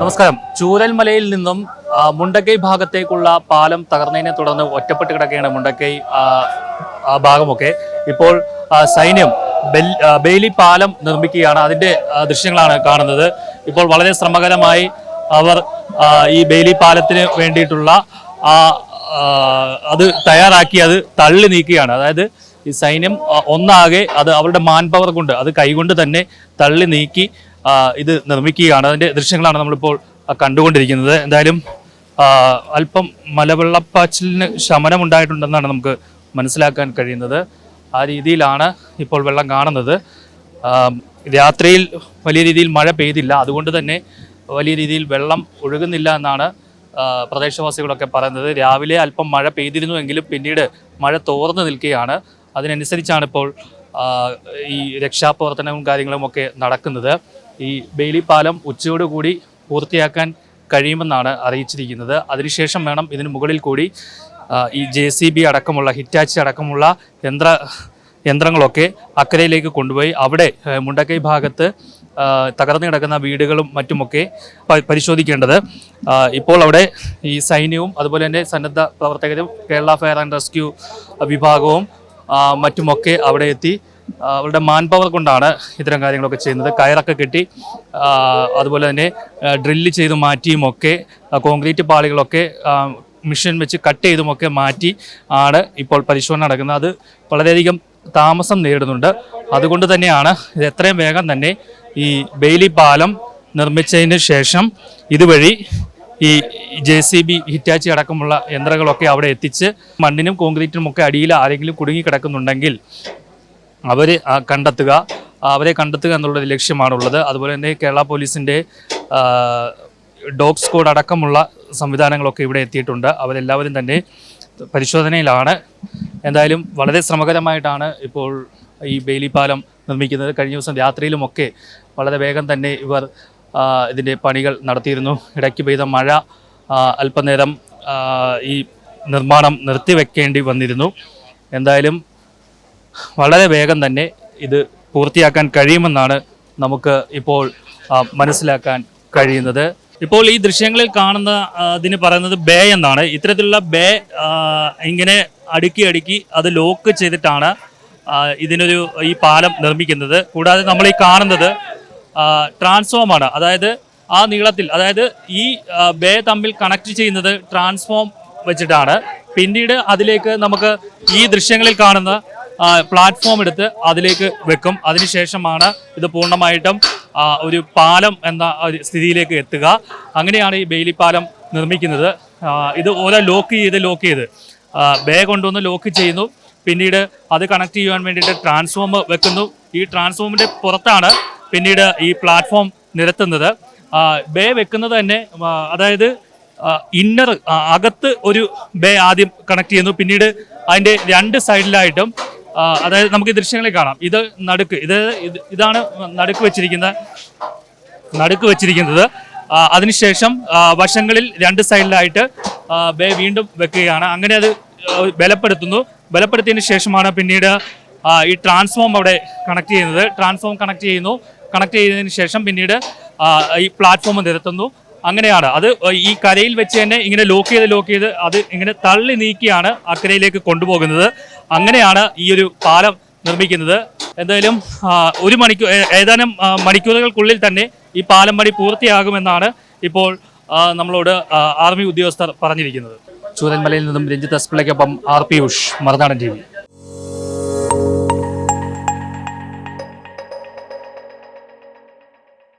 നമസ്കാരം. ചൂരൽമലയിൽ നിന്നും മുണ്ടക്കൈ ഭാഗത്തേക്കുള്ള പാലം തകർന്നതിനെ തുടർന്ന് ഒറ്റപ്പെട്ട് കിടക്കുകയാണ് മുണ്ടക്കൈ ആ, ഭാഗമൊക്കെ. ഇപ്പോൾ സൈന്യം ബെയിലി പാലം നിർമ്മിക്കുകയാണ്. അതിന്റെ ദൃശ്യങ്ങളാണ് കാണുന്നത്. ഇപ്പോൾ വളരെ ശ്രമകരമായി അവർ ഈ ബെയിലി പാലത്തിന് വേണ്ടിയിട്ടുള്ള അത് തയ്യാറാക്കി അത് തള്ളി നീക്കുകയാണ്. അതായത് ഈ സൈന്യം ഒന്നാകെ അത് അവരുടെ മാൻ പവർ കൊണ്ട് അത് കൈകൊണ്ട് തന്നെ തള്ളി നീക്കി ഇത് നിർമ്മിക്കുകയാണ്. അതിന്റെ ദൃശ്യങ്ങളാണ് നമ്മളിപ്പോൾ കണ്ടുകൊണ്ടിരിക്കുന്നത്. എന്തായാലും അല്പം മലവെള്ളപ്പാച്ചിലിന് ശമനമുണ്ടായിട്ടുണ്ടെന്നാണ് നമുക്ക് മനസ്സിലാക്കാൻ കഴിയുന്നത്. ആ രീതിയിലാണ് ഇപ്പോൾ വെള്ളം കാണുന്നത്. രാത്രിയിൽ വലിയ രീതിയിൽ മഴ പെയ്തില്ല. അതുകൊണ്ട് തന്നെ വലിയ രീതിയിൽ വെള്ളം ഒഴുകുന്നില്ല എന്നാണ് പ്രദേശവാസികളൊക്കെ പറയുന്നത്. രാവിലെ അല്പം മഴ പെയ്തിരുന്നുവെങ്കിലും പിന്നീട് മഴ തോർന്നു നിൽക്കുകയാണ്. അതിനനുസരിച്ചാണ് ഇപ്പോൾ ഈ രക്ഷാപ്രവർത്തനവും കാര്യങ്ങളും ഒക്കെ നടക്കുന്നത്. ഈ ബെയിലി പാലം ഉച്ചയോടുകൂടി പൂർത്തിയാക്കാൻ കഴിയുമെന്നാണ് അറിയിച്ചിരിക്കുന്നത്. അതിനുശേഷം വേണം ഇതിന് മുകളിൽ കൂടി ഈ ജെ സി ബി അടക്കമുള്ള ഹിറ്റാച്ചി അടക്കമുള്ള യന്ത്ര യന്ത്രങ്ങളൊക്കെ അക്കരയിലേക്ക് കൊണ്ടുപോയി അവിടെ മുണ്ടക്കൈ ഭാഗത്ത് തകർന്നു കിടക്കുന്ന വീടുകളും മറ്റുമൊക്കെ പരിശോധിക്കേണ്ടത്. ഇപ്പോൾ അവിടെ ഈ സൈന്യവും അതുപോലെ തന്നെ സന്നദ്ധ പ്രവർത്തകരും കേരള ഫയർ ആൻഡ് റെസ്ക്യൂ വിഭാഗവും മറ്റുമൊക്കെ അവിടെ എത്തി അവരുടെ മാൻ പവർ കൊണ്ടാണ് ഇത്തരം കാര്യങ്ങളൊക്കെ ചെയ്യുന്നത്. കയറൊക്കെ കെട്ടി അതുപോലെ തന്നെ ഡ്രില്ല് ചെയ്ത് മാറ്റിയും ഒക്കെ കോൺക്രീറ്റ് പാളികളൊക്കെ മിഷീൻ വെച്ച് കട്ട് ചെയ്തുമൊക്കെ മാറ്റി ആണ് ഇപ്പോൾ പരിശോധന നടക്കുന്നത്. അത് വളരെയധികം താമസം നേരിടുന്നുണ്ട്. അതുകൊണ്ട് തന്നെയാണ് ഇത് എത്രയും വേഗം തന്നെ ഈ ബെയിലി പാലം നിർമ്മിച്ചതിന് ശേഷം ഇതുവഴി ഈ ജെ സി ബി ഹിറ്റാച്ചി അടക്കമുള്ള യന്ത്രങ്ങളൊക്കെ അവിടെ എത്തിച്ച് മണ്ണിനും കോൺക്രീറ്റിനും ഒക്കെ അടിയിൽ ആരെങ്കിലും കുടുങ്ങി കിടക്കുന്നുണ്ടെങ്കിൽ അവരെ ആ, കണ്ടെത്തുക. അവരെ കണ്ടെത്തുക എന്നുള്ളൊരു ലക്ഷ്യമാണുള്ളത്. അതുപോലെ തന്നെ കേരള പോലീസിന്റെ ഡോഗ് സ്ക്വാഡ് അടക്കമുള്ള സംവിധാനങ്ങളൊക്കെ ഇവിടെ എത്തിയിട്ടുണ്ട്. അവരെല്ലാവരും തന്നെ പരിശോധനയിലാണ്. എന്തായാലും വളരെ ശ്രമകരമായിട്ടാണ് ഇപ്പോൾ ഈ ബെയിലി പാലം നിർമ്മിക്കുന്നത്. കഴിഞ്ഞ ദിവസം രാത്രിയിലുമൊക്കെ വളരെ വേഗം തന്നെ ഇവർ ഇതിന്റെ പണികൾ നടത്തിയിരുന്നു. ഇടയ്ക്ക് പെയ്ത മഴ അല്പനേരം ഈ നിർമ്മാണം നിർത്തിവെക്കേണ്ടി വന്നിരുന്നു. എന്തായാലും വളരെ വേഗം തന്നെ ഇത് പൂർത്തിയാക്കാൻ കഴിയുമെന്നാണ് നമുക്ക് ഇപ്പോൾ മനസ്സിലാക്കാൻ കഴിയുന്നത്. ഇപ്പോൾ ഈ ദൃശ്യങ്ങളിൽ കാണുന്ന ഇതിന് പറയുന്നത് ബേ എന്നാണ്. ഇത്തരത്തിലുള്ള ബേ ഇങ്ങനെ അടുക്കി അടുക്കി അത് ലോക്ക് ചെയ്തിട്ടാണ് ഇതിനൊരു ഈ പാലം നിർമ്മിക്കുന്നത്. കൂടാതെ നമ്മൾ ഈ കാണുന്നത് ട്രാൻസ്ഫോമാണ് അതായത് ആ നീളത്തിൽ അതായത് ഈ ബേ തമ്മിൽ കണക്ട് ചെയ്യുന്നത് ട്രാൻസ്ഫോം വെച്ചിട്ടാണ്. പിന്നീട് അതിലേക്ക് നമുക്ക് ഈ ദൃശ്യങ്ങളിൽ കാണുന്ന പ്ലാറ്റ്ഫോം എടുത്ത് അതിലേക്ക് വെക്കും. അതിനുശേഷമാണ് ഇത് പൂർണമായിട്ടും ഒരു പാലം എന്ന സ്ഥിതിയിലേക്ക് എത്തുക. അങ്ങനെയാണ് ഈ ബെയിലി പാലം നിർമ്മിക്കുന്നത്. ഇത് ഓരോ ലോക്ക് ചെയ്ത് ലോക്ക് ചെയ്ത് ബേ കൊണ്ടുവന്ന് ലോക്ക് ചെയ്യുന്നു. പിന്നീട് അത് കണക്ട് ചെയ്യാൻ വേണ്ടിയിട്ട് ട്രാൻസ്ഫോം വെക്കുന്നു. ഈ ട്രാൻസ്ഫോമിന്റെ പുറത്താണ് പിന്നീട് ഈ പ്ലാറ്റ്ഫോം നിരത്തുന്നത്. ബേ വെക്കുന്നത് തന്നെ അതായത് ഇന്നർ അകത്ത് ഒരു ബേ ആദ്യം കണക്ട് ചെയ്യുന്നു. പിന്നീട് അതിന്റെ രണ്ട് സൈഡിലായിട്ടും അതായത് നമുക്ക് ദൃശ്യങ്ങളിൽ കാണാം. ഇത് നടുക്ക് ഇത് ഇത് ഇതാണ് നടുക്ക് വെച്ചിരിക്കുന്ന നടുക്ക് വെച്ചിരിക്കുന്നത്. അതിനുശേഷം വശങ്ങളിൽ രണ്ട് സൈഡിലായിട്ട് ബേ വീണ്ടും വെക്കുകയാണ്. അങ്ങനെ അത് ബലപ്പെടുത്തുന്നു. ബലപ്പെടുത്തിയതിന് ശേഷമാണ് പിന്നീട് ഈ ട്രാൻസ്ഫോം അവിടെ കണക്ട് ചെയ്യുന്നത്. ട്രാൻസ്ഫോം കണക്ട് ചെയ്യുന്നു. കണക്ട് ചെയ്തതിന് ശേഷം പിന്നീട് ഈ പ്ലാറ്റ്ഫോം നിരത്തുന്നു. അങ്ങനെയാണ്. അത് ഈ കരയിൽ വെച്ച് തന്നെ ഇങ്ങനെ ലോക്ക് ചെയ്ത് ലോക്ക് ചെയ്ത് അത് ഇങ്ങനെ തള്ളി നീക്കിയാണ് അക്കരയിലേക്ക് കൊണ്ടുപോകുന്നത്. അങ്ങനെയാണ് ഈ ഒരു പാലം നിർമ്മിക്കുന്നത്. എന്തായാലും ഒരു മണിക്കൂർ ഏതാനും മണിക്കൂറുകൾക്കുള്ളിൽ തന്നെ ഈ പാലം പണി പൂർത്തിയാകുമെന്നാണ് ഇപ്പോൾ നമ്മളോട് ആർമി ഉദ്യോഗസ്ഥർ പറഞ്ഞിരിക്കുന്നത്. ചൂരന്മലയിൽ നിന്നും രഞ്ജിത്ത് എസ്പിളയ്ക്കൊപ്പം ആർ പി ഉഷ് മറുനാടൻ ടി